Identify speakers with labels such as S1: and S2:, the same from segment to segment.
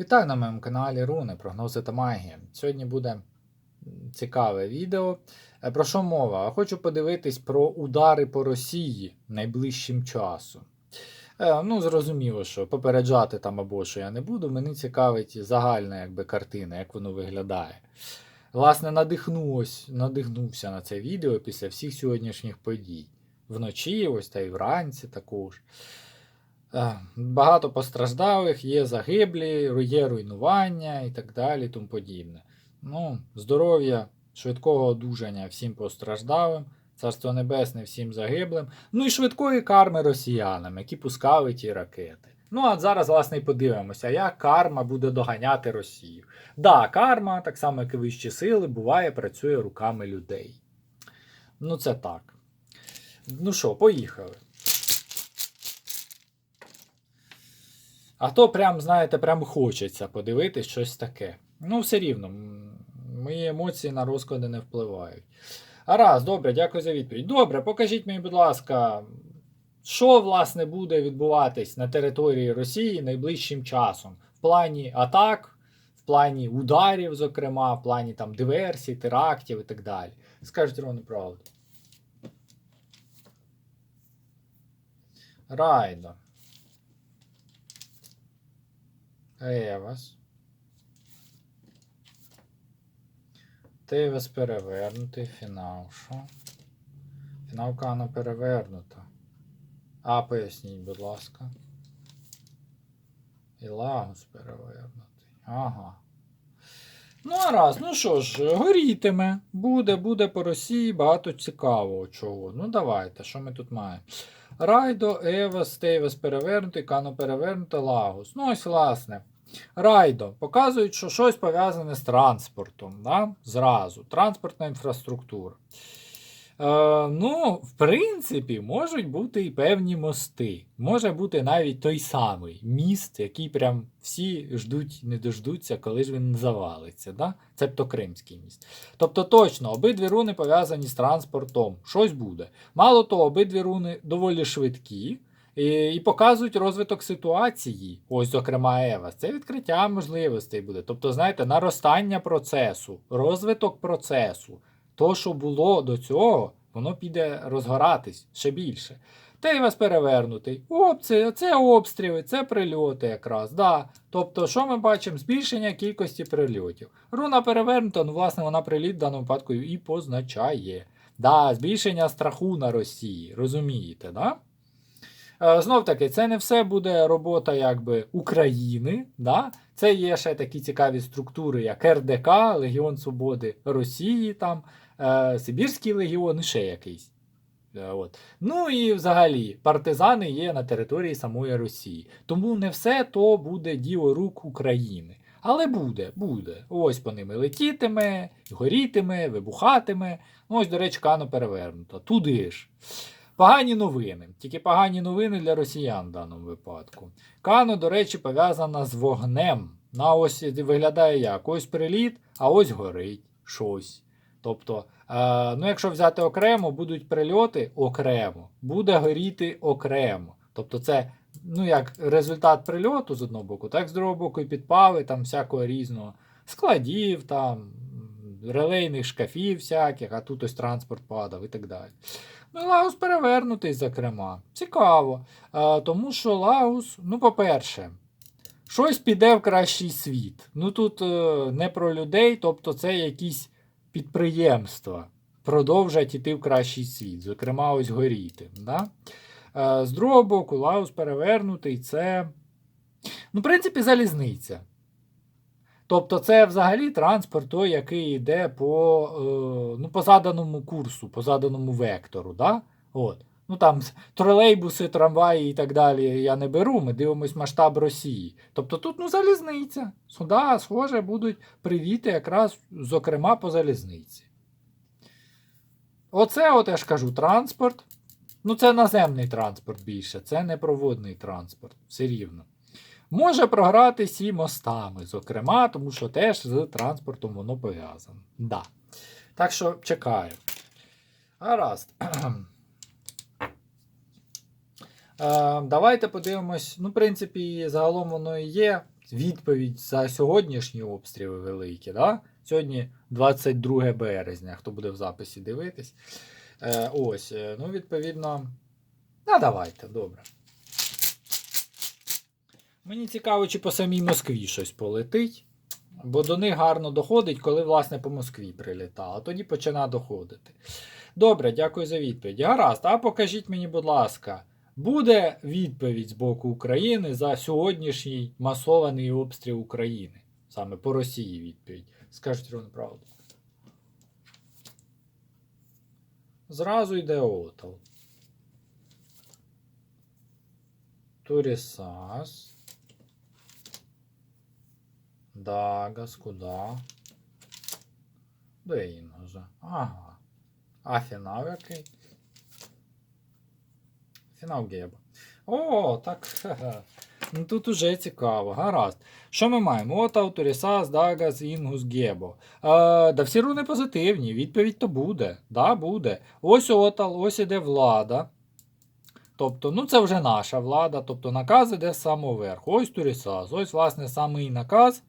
S1: Вітаю на моєму каналі Руни, прогнози та магія. Сьогодні буде цікаве відео. Е, Про що мова? Хочу подивитись про удари по Росії найближчим часом. Е, Ну, зрозуміло, що попереджати там або що я не буду. Мені цікавить загальна якби, картина, як воно виглядає. Власне, надихнувся на це відео після всіх сьогоднішніх подій. Вночі, ось та й вранці також. Багато постраждалих, є загиблі, є руйнування і так далі, тому подібне. Ну, здоров'я, швидкого одужання всім постраждалим, царство небесне всім загиблим, ну і швидкої карми росіянам, які пускали ті ракети. Ну, а зараз, власне, і подивимося, як карма буде доганяти Росію. Да, карма, так само як і вищі сили, буває, працює руками людей. Ну, це так. Ну що, поїхали. А то прям, знаєте, прям хочеться подивитись щось таке. Ну, все рівно, мої емоції на розклади не впливають. А раз, добре, дякую за відповідь. Добре, покажіть мені, будь ласка, що власне буде відбуватись на території Росії найближчим часом? В плані атак, в плані ударів, зокрема, в плані там диверсій, терактів і так далі. Скажіть ровно правду. Райдо. Евас. Тейвес перевернутий, фінал. Що? Фінал Кана перевернута. А, поясніть, будь ласка. І Лагус перевернутий. Ага. Ну, а раз, ну що ж, горітиме. Буде, буде по Росії багато цікавого чого. Ну, давайте, що ми тут маємо? Райдо, Евас, Тейвес перевернутий, Кано перевернута, Лагус. Ну, ось, власне. Райдо показують, що щось пов'язане з транспортом. Да? Зразу. Транспортна інфраструктура. Е, ну, в принципі, можуть бути і певні мости. Може бути навіть той самий міст, який прям всі ждуть, не дождуться, коли ж він завалиться. Да? Цебто Кримський міст. Тобто, точно, обидві руни пов'язані з транспортом. Щось буде. Мало того, обидві руни доволі швидкі. І, показують розвиток ситуації. Ось, зокрема, Ева. Це відкриття можливостей буде. Тобто, знаєте, наростання процесу, розвиток процесу. То, що було до цього, воно піде розгоратись ще більше. Та й вас перевернутий. Оп, це, це обстріли, це прильоти якраз. Да. Тобто, що ми бачимо? Збільшення кількості прильотів. Руна перевернута, ну, власне, вона приліт в даному випадку і позначає. Да, Збільшення страху на Росії. Розумієте, да? Е, Знов таки, це не все буде робота якби України. Да? Це є ще такі цікаві структури, як РДК, Легіон Свободи Росії, там, е, Сибірський легіон і ще якийсь. Е, От. Ну і взагалі партизани є на території самої Росії. Тому не все то буде діло рук України. Але буде, буде. Ось по ними летітиме, горітиме, вибухатиме. Ну, ось, до речі, кано перевернуто. Туди ж. Погані новини. Тільки погані новини для росіян в даному випадку. Кано, до речі, пов'язана з вогнем. На ось виглядає як ось приліт, а ось горить щось. Тобто, е, ну, якщо взяти окремо, будуть прильоти окремо, буде горіти окремо. Тобто, це ну, як результат прильоту з одного боку, так з другого боку і підпали там всякого різного складів, там, релейних шкафів всяких, а тут ось транспорт падав і так далі. Ну, і Лагус перевернутий, зокрема. Цікаво. А, тому що Лагус, ну, по-перше, щось піде в кращий світ. Ну тут е, не про людей, тобто це якісь підприємства продовжать іти в кращий світ, зокрема, ось горіти. Да? Е, з другого боку, Лагус перевернутий це, ну, в принципі, залізниця. Тобто це взагалі транспорт, той, який йде по, е, ну, по заданому курсу, по заданому вектору. Да? От. Ну там тролейбуси, трамваї і так далі я не беру, ми дивимось масштаб Росії. Тобто тут ну, залізниця. Сюди, схоже, будуть привіти якраз, зокрема, по залізниці. Оце, от я ж кажу, транспорт. Ну, це наземний транспорт більше, це не проводний транспорт, все рівно. Може програтись і мостами, зокрема, тому що теж з транспортом воно пов'язано. Да. Так що чекаю. Гаразд. Е, Давайте подивимось. Ну, в принципі, загалом воно і є. відповідь за сьогоднішні обстріли великі. Да? Сьогодні 22 березня, хто буде в записі дивитись. Е, ось, е, ну, відповідно. А давайте, добре. Мені цікаво, чи по самій Москві щось полетить. Бо до них гарно доходить, коли, власне, по Москві прилітало. Тоді починає доходити. Добре, дякую за відповідь. Гаразд, а покажіть мені, будь ласка, буде відповідь з боку України за сьогоднішній масований обстріл України? Саме по Росії відповідь. Скажіть рівно правду. Зразу йде отал. Турісас. Дагас, куда? Де Інгоза? Ага. А фінал який? Фінал Геба. О, так. Ну тут уже цікаво. Гаразд. Що ми маємо? От Ауторісас, Дагас, Інгус, Гебо. Е, да всі руни позитивні. Відповідь то буде. Да, буде. Ось Отал, ось іде влада. Тобто, ну це вже наша влада. Тобто наказ іде з самого верху. Ось Турісас. Ось, власне, самий наказ.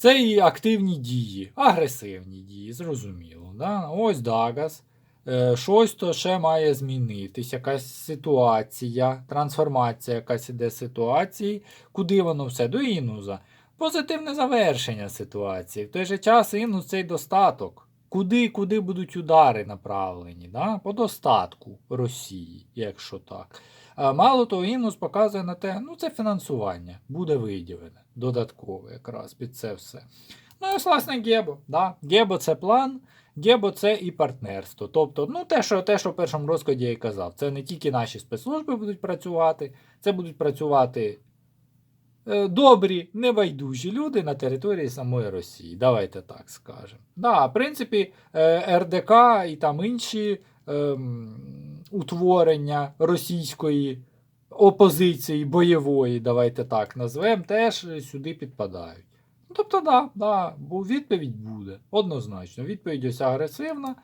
S1: Це і активні дії, агресивні дії, зрозуміло. Да? Ось Дагас. Е, Щось то ще має змінитись, якась ситуація, трансформація, якась іде ситуації. Куди воно все? До Інуза. Позитивне завершення ситуації. В той же час Інус цей достаток. Куди, куди будуть удари направлені? Да? По достатку Росії, якщо так. Мало того, Інус показує на те, ну це фінансування буде виділене додаткове якраз під це все. Ну і власне, Гебо. Да? Гебо це план, Гебо це і партнерство. Тобто, ну те, що те, що в першому розкладі я й казав, це не тільки наші спецслужби будуть працювати, це будуть працювати е, добрі, небайдужі люди на території самої Росії. Давайте так скажемо. Да, в принципі, е, РДК і там інші ем, утворення російської опозиції бойової, давайте так назвемо, теж сюди підпадають. Ну, тобто, да, да, бо відповідь буде. Однозначно. Відповідь ось агресивна.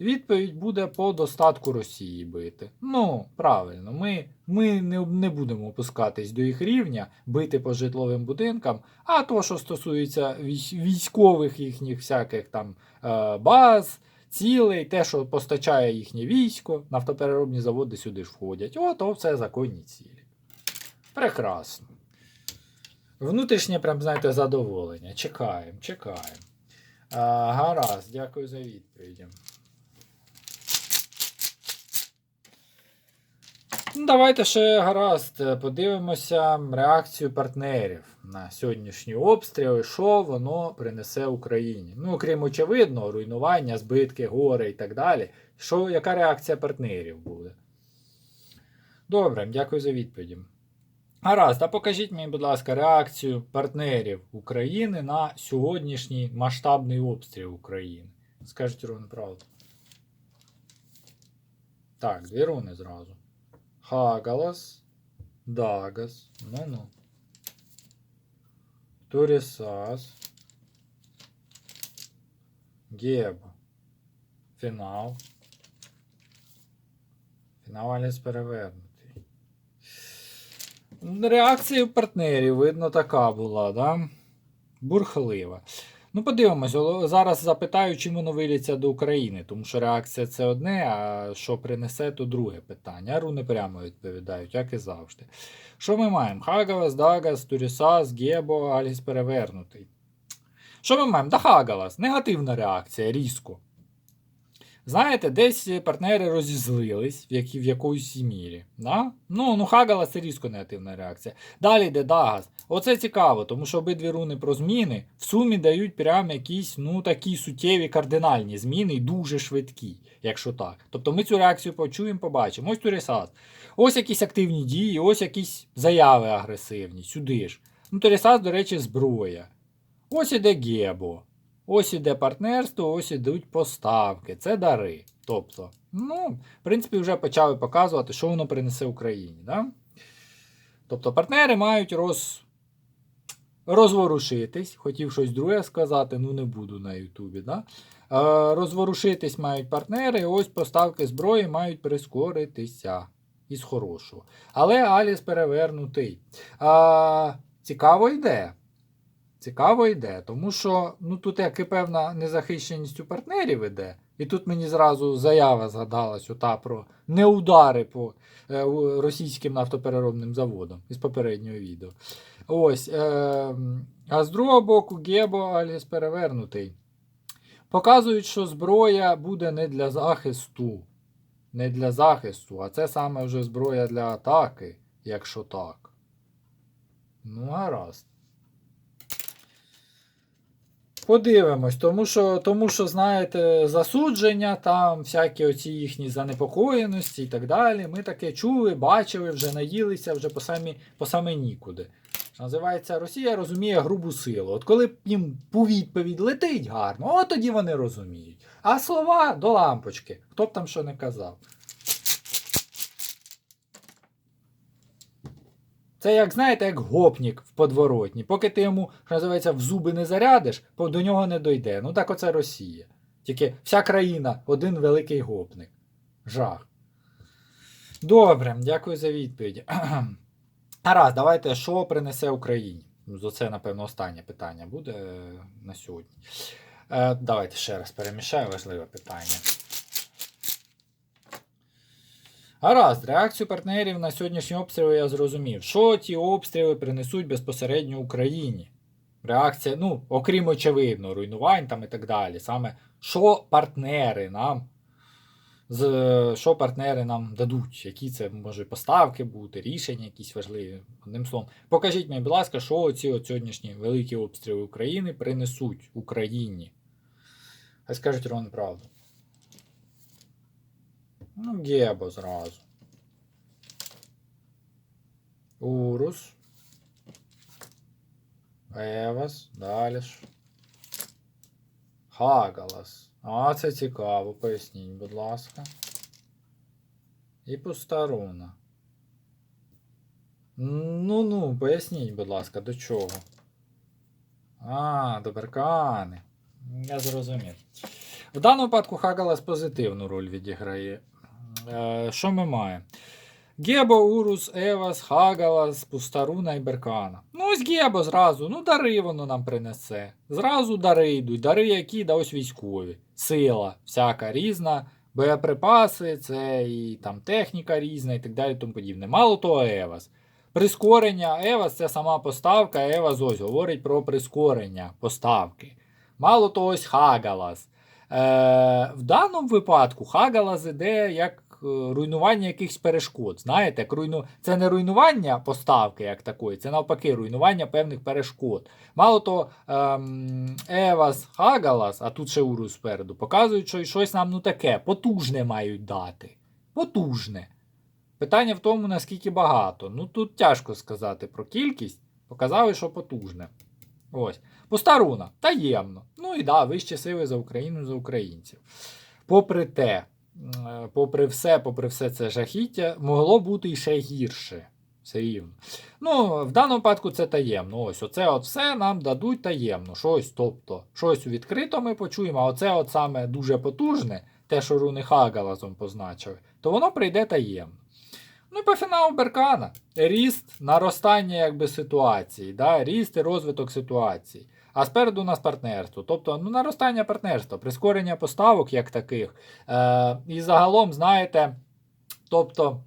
S1: Відповідь буде по достатку Росії бити. Ну, правильно, ми, ми не, не будемо опускатись до їх рівня, бити по житловим будинкам. А то, що стосується військових їхніх всяких там е, баз, цілей, те, що постачає їхнє військо, нафтопереробні заводи сюди ж входять. О, то все законні цілі. Прекрасно. Внутрішнє, прям, знаєте, задоволення. Чекаємо, чекаємо. А, гаразд, дякую за відповіді. Ну, давайте ще гаразд е, подивимося реакцію партнерів на сьогоднішні обстріли, що воно принесе Україні. Ну, окрім очевидного, руйнування, збитки, гори і так далі. Що, яка реакція партнерів буде? Добре, дякую за відповіді. Гаразд, а покажіть мені, будь ласка, реакцію партнерів України на сьогоднішній масштабний обстріл України. Скажіть ровно правду. Так, дві руни зразу. Хагалас, Дагас, ну-ну. Турісас. Геба. Фінал. Фінал Аліс перевернутий. Реакція партнерів, видно, така була, да? Бурхлива. Ну, подивимось, зараз запитаю, чим воно виліться до України, тому що реакція це одне, а що принесе, то друге питання. Руни прямо відповідають, як і завжди. Що ми маємо? Хагалас, Дагас, Турісас, Гебо, Аліс перевернутий. Що ми маємо? Да Хагалас, негативна реакція, різко. Знаєте, десь партнери розізлились в, які, в якоїсь мірі. Да? Ну, ну Хагала це різко негативна реакція. Далі йде Дагас. Оце цікаво, тому що обидві руни про зміни в сумі дають прям якісь ну, такі суттєві кардинальні зміни і дуже швидкі, якщо так. Тобто ми цю реакцію почуємо, побачимо. Ось Турісас. Ось якісь активні дії, ось якісь заяви агресивні, сюди ж. Ну, Турісас, до речі, зброя. Ось іде Гебо. Ось іде партнерство, ось ідуть поставки. Це дари. Тобто, ну, в принципі, вже почали показувати, що воно принесе Україні. Да? Тобто, партнери мають роз... розворушитись. Хотів щось друге сказати, ну не буду на Ютубі. Да? Е, розворушитись мають партнери, ось поставки зброї мають прискоритися. Із хорошого. Але Аліс перевернутий. А, цікаво йде. Цікаво йде, тому що ну, тут як і певна незахищеність у партнерів іде. І тут мені зразу заява згадалась ота про неудари по е, російським нафтопереробним заводам із попереднього відео. Ось. Е, а з другого боку, Гебо Альгіс перевернутий. Показують, що зброя буде не для захисту. Не для захисту, а це саме вже зброя для атаки, якщо так. Ну, гаразд. Подивимось, тому що, тому що, знаєте, засудження, там всякі оці їхні занепокоєності і так далі. Ми таке чули, бачили, вже наїлися вже по самі, по самі нікуди. Називається Росія розуміє грубу силу. От коли їм по відповідь летить гарно, от тоді вони розуміють. А слова до лампочки. Хто б там що не казав. Це як, знаєте, як гопнік в подворотні. Поки ти йому, що називається, в зуби не зарядиш, до нього не дойде. Ну так оце Росія. Тільки вся країна один великий гопник. Жах. Добре, дякую за відповідь. Гаразд, давайте, що принесе Україні? Ну, Це, напевно, останнє питання буде е, на сьогодні. Е, давайте ще раз перемішаю важливе питання. Гаразд, реакцію партнерів на сьогоднішні обстріли я зрозумів. Що ті обстріли принесуть безпосередньо Україні? Реакція, ну, окрім очевидно, руйнувань там і так далі. Саме що партнери нам з, що партнери нам дадуть, які це може поставки бути, рішення якісь важливі. Одним словом, покажіть мені, будь ласка, що ці сьогоднішні великі обстріли України принесуть Україні. Хай скажуть Рон правду. Ну, Гебо зразу. Урус. Евас. Далі. ж. Хагалас. А, це цікаво, поясніть, будь ласка. І пустаруна. Ну ну, поясніть, будь ласка, до чого. А, до беркани. Я зрозумів. В даному випадку Хагалас позитивну роль відіграє. Е, що ми маємо? Гебо, Урус, Евас, Хагалас, Пустаруна і Беркана. Ну, ось Гебо зразу, ну дари воно нам принесе. Зразу дари йдуть, дари які, да ось військові. Сила, всяка різна, боєприпаси, це і там техніка різна і так далі тому подібне. Мало того, Евас. Прискорення Евас це сама поставка, Евас ось говорить про прискорення поставки. Мало того, ось Хагалас. Е, в даному випадку Хагалас іде як руйнування якихось перешкод. Знаєте, як руйну... це не руйнування поставки як такої, це навпаки руйнування певних перешкод. Мало того, ем, Евас, Хагалас, а тут ще Урус спереду, показують, що щось нам ну таке, потужне мають дати. Потужне. Питання в тому, наскільки багато. Ну тут тяжко сказати про кількість. Показали, що потужне. Ось. Пуста руна, таємно. Ну і да, вищі сили за Україну, за українців. Попри те, е, попри все, попри все це жахіття, могло бути і ще гірше. Все рівно. Ну, в даному випадку це таємно. Ось оце от все нам дадуть таємно. Щось, тобто, щось відкрито ми почуємо, а оце от саме дуже потужне, те, що руни Хагалазом позначили, то воно прийде таємно. Ну і по фіналу Беркана. Ріст, наростання якби ситуації, да? ріст і розвиток ситуації. А спереду у нас партнерство. Тобто ну, наростання партнерства, прискорення поставок як таких. Е, і загалом, знаєте, тобто.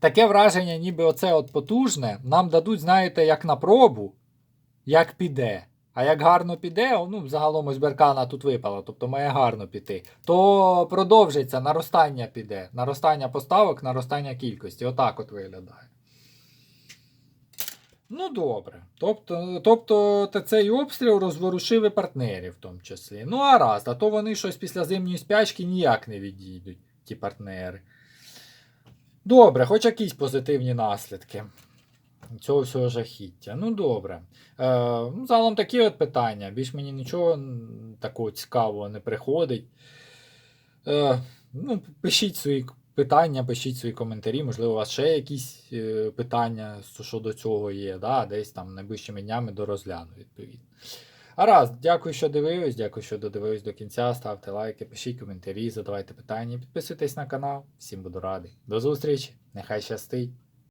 S1: Таке враження, ніби оце от потужне, нам дадуть, знаєте, як на пробу, як піде. А як гарно піде, ну, загалом ось Беркана тут випала, тобто має гарно піти, то продовжиться, наростання піде. Наростання поставок, наростання кількості. Отак от виглядає. Ну, добре. Тобто, тобто цей обстріл розворушив і партнерів в тому числі. Ну, а раз, а то вони щось після зимньої спячки ніяк не відійдуть, ті партнери. Добре, хоч якісь позитивні наслідки цього всього жахіття. Ну, добре. Е, ну, загалом такі от питання. Більш мені нічого такого цікавого не приходить. Е, ну, пишіть свої питання, пишіть свої коментарі. Можливо, у вас ще якісь е, питання що- щодо цього є. Да? Десь там найближчими днями дорозгляну, відповідно. Гаразд, дякую, що дивились, дякую, що додивились до кінця. Ставте лайки, пишіть коментарі, задавайте питання, підписуйтесь на канал. Всім буду радий. До зустрічі, нехай щастить.